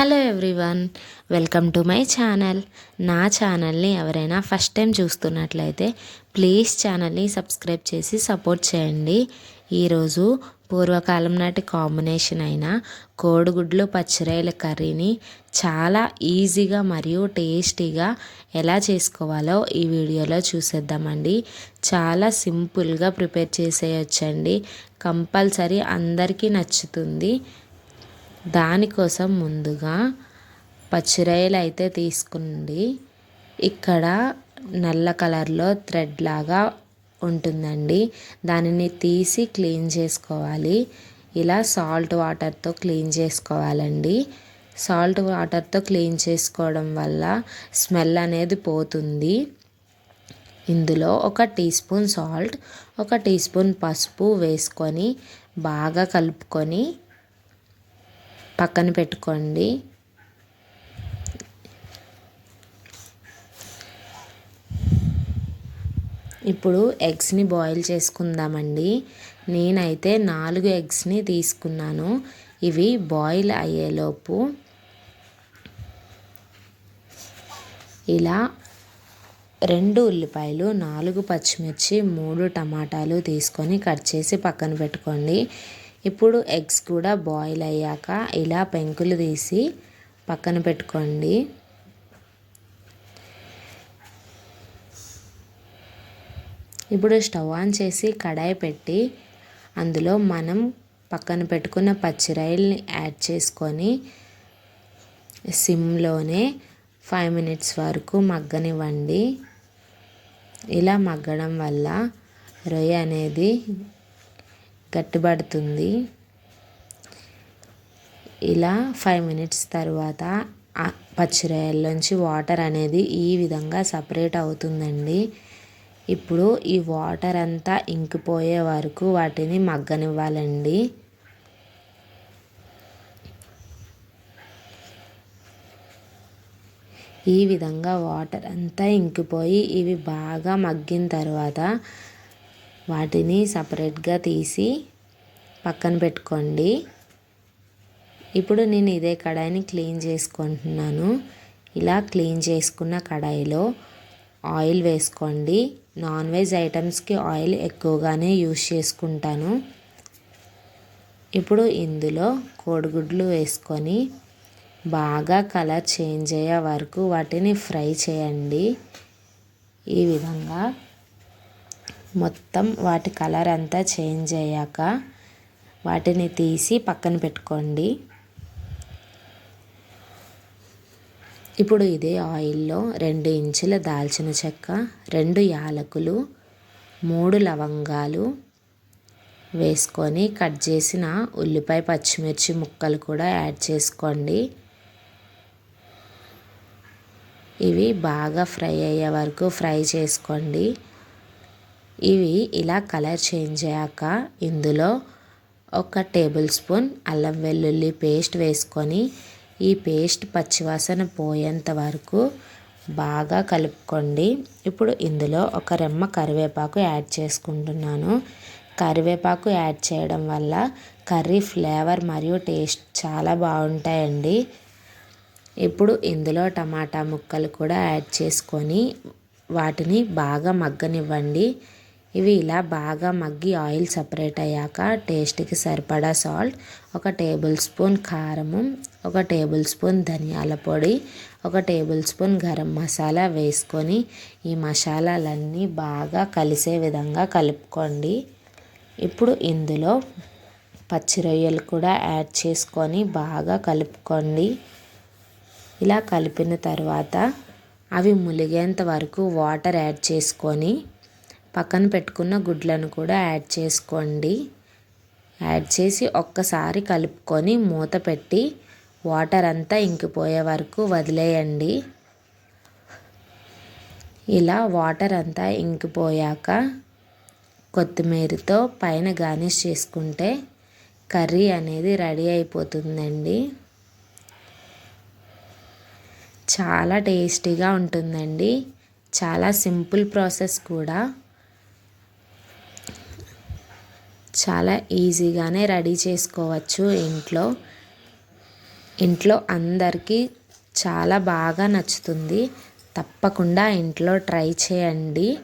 Hello everyone welcome to my channel. నా ఛానల్ని ఎవరైనా ఫస్ట్ టైం చూస్తున్నట్లయితే ప్లీజ్ ఛానల్ని సబ్స్క్రైబ్ చేసి సపోర్ట్ చేయండి. ఈరోజు పూర్వకాలం నాటి కాంబినేషన్ అయిన కోడిగుడ్లు పచ్చిరాయల కర్రీని చాలా ఈజీగా మరియు టేస్టీగా ఎలా చేసుకోవాలో ఈ వీడియోలో చూసేద్దామండి. చాలా సింపుల్గా ప్రిపేర్ చేసేయచ్చండి. కంపల్సరీ అందరికీ నచ్చుతుంది. దానికోసం ముందుగా పచ్చిరొయ్యలు అయితే తీసుకుండి ఇక్కడ నల్ల కలర్లో థ్రెడ్ లాగా ఉంటుందండి. దానిని తీసి క్లీన్ చేసుకోవాలి. ఇలా సాల్ట్ వాటర్తో క్లీన్ చేసుకోవాలండి. సాల్ట్ వాటర్తో క్లీన్ చేసుకోవడం వల్ల స్మెల్ అనేది పోతుంది. ఇందులో ఒక టీ స్పూన్ సాల్ట్ ఒక టీ స్పూన్ పసుపు వేసుకొని బాగా కలుపుకొని పక్కన పెట్టుకోండి. ఇప్పుడు ఎగ్స్ని బాయిల్ చేసుకుందామండి. నేనైతే నాలుగు ఎగ్స్ని తీసుకున్నాను. ఇవి బాయిల్ అయ్యేలోపు ఇలా రెండు ఉల్లిపాయలు నాలుగు పచ్చిమిర్చి మూడు టమాటాలు తీసుకొని కట్ చేసి పక్కన పెట్టుకోండి. ఇప్పుడు ఎగ్స్ కూడా బాయిల్ అయ్యాక ఇలా పెంకులు తీసి పక్కన పెట్టుకోండి. ఇప్పుడు స్టవ్ ఆన్ చేసి కడాయి పెట్టి అందులో మనం పక్కన పెట్టుకున్న పచ్చిరాయిల్ని యాడ్ చేసుకొని సిమ్లోనే ఫైవ్ మినిట్స్ వరకు మగ్గనివ్వండి. ఇలా మగ్గడం వల్ల రొయ్య అనేది గట్టిపడుతుంది ఇలా ఫైవ్ మినిట్స్ తర్వాత పచ్చిరొయ్యల్లోంచి వాటర్ అనేది ఈ విధంగా సపరేట్ అవుతుందండి. ఇప్పుడు ఈ వాటర్ అంతా ఇంకిపోయే వరకు వాటిని మగ్గనివ్వాలండి. ఈ విధంగా వాటర్ అంతా ఇంకిపోయి ఇవి బాగా మగ్గిన తర్వాత వాటిని సపరేట్గా తీసి పక్కన పెట్టుకోండి. ఇప్పుడు నేను ఇదే కడాయిని క్లీన్ చేసుకుంటున్నాను. ఇలా క్లీన్ చేసుకున్న కడాయిలో ఆయిల్ వేసుకోండి. నాన్ వెజ్ ఐటమ్స్కి ఆయిల్ ఎక్కువగానే యూస్ చేసుకుంటాను. ఇప్పుడు ఇందులో కోడిగుడ్లు వేసుకొని బాగా కలర్ చేంజ్ అయ్యే వరకు వాటిని ఫ్రై చేయండి. ఈ విధంగా మొత్తం వాటి కలర్ అంతా చేంజ్ అయ్యాక వాటిని తీసి పక్కన పెట్టుకోండి. ఇప్పుడు ఇదే ఆయిల్లో రెండు ఇంచుల దాల్చిన చెక్క రెండు యాలకులు మూడు లవంగాలు వేసుకొని కట్ చేసిన ఉల్లిపాయ పచ్చిమిర్చి ముక్కలు కూడా యాడ్ చేసుకోండి. ఇవి బాగా ఫ్రై అయ్యే వరకు ఫ్రై చేసుకోండి. ఇవి ఇలా కలర్ చేంజ్ అయ్యాక ఇందులో ఒక టేబుల్ స్పూన్ అల్లం వెల్లుల్లి పేస్ట్ వేసుకొని ఈ పేస్ట్ పచ్చివాసన పోయేంత వరకు బాగా కలుపుకోండి. ఇప్పుడు ఇందులో ఒక రెమ్మ కరివేపాకు యాడ్ చేసుకుంటున్నాను. కరివేపాకు యాడ్ చేయడం వల్ల కర్రీ ఫ్లేవర్ మరియు టేస్ట్ చాలా బాగుంటాయండి. ఇప్పుడు ఇందులో టమాటా ముక్కలు కూడా యాడ్ చేసుకొని వాటిని బాగా మగ్గనివ్వండి. ఇవి ఇలా బాగా మగ్గి ఆయిల్ సపరేట్ అయ్యాక టేస్ట్కి సరిపడా సాల్ట్ ఒక టేబుల్ స్పూన్ కారము ఒక టేబుల్ స్పూన్ ధనియాల పొడి ఒక టేబుల్ స్పూన్ గరం మసాలా వేసుకొని ఈ మసాలాలన్నీ బాగా కలిసే విధంగా కలుపుకోండి. ఇప్పుడు ఇందులో పచ్చి రొయ్యలు కూడా యాడ్ చేసుకొని బాగా కలుపుకోండి. ఇలా కలిపిన తర్వాత అవి ములిగేంత వరకు వాటర్ యాడ్ చేసుకొని పక్కన పెట్టుకున్న గుడ్లను కూడా యాడ్ చేసుకోండి. యాడ్ చేసి ఒక్కసారి కలుపుకొని మూత పెట్టి వాటర్ అంతా ఇంకిపోయే వరకు వదిలేయండి. ఇలా వాటర్ అంతా ఇంకిపోయాక కొత్తిమీరతో పైన గార్నిష్ చేసుకుంటే కర్రీ అనేది రెడీ అయిపోతుందండి. చాలా టేస్టీగా ఉంటుందండి. చాలా సింపుల్ ప్రాసెస్ కూడా. చాలా ఈజీగానే రెడీ చేసుకోవచ్చు ఇంట్లో. ఇంట్లో అందరికీ చాలా బాగా నచ్చుతుంది. తప్పకుండా ఇంట్లో ట్రై చేయండి.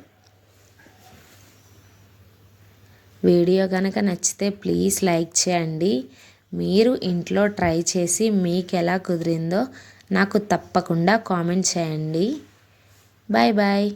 వీడియో కనుక నచ్చితే ప్లీజ్ లైక్ చేయండి. మీరు ఇంట్లో ట్రై చేసి మీకు ఎలా కుదిరిందో నాకు తప్పకుండా కామెంట్ చేయండి. Bye bye.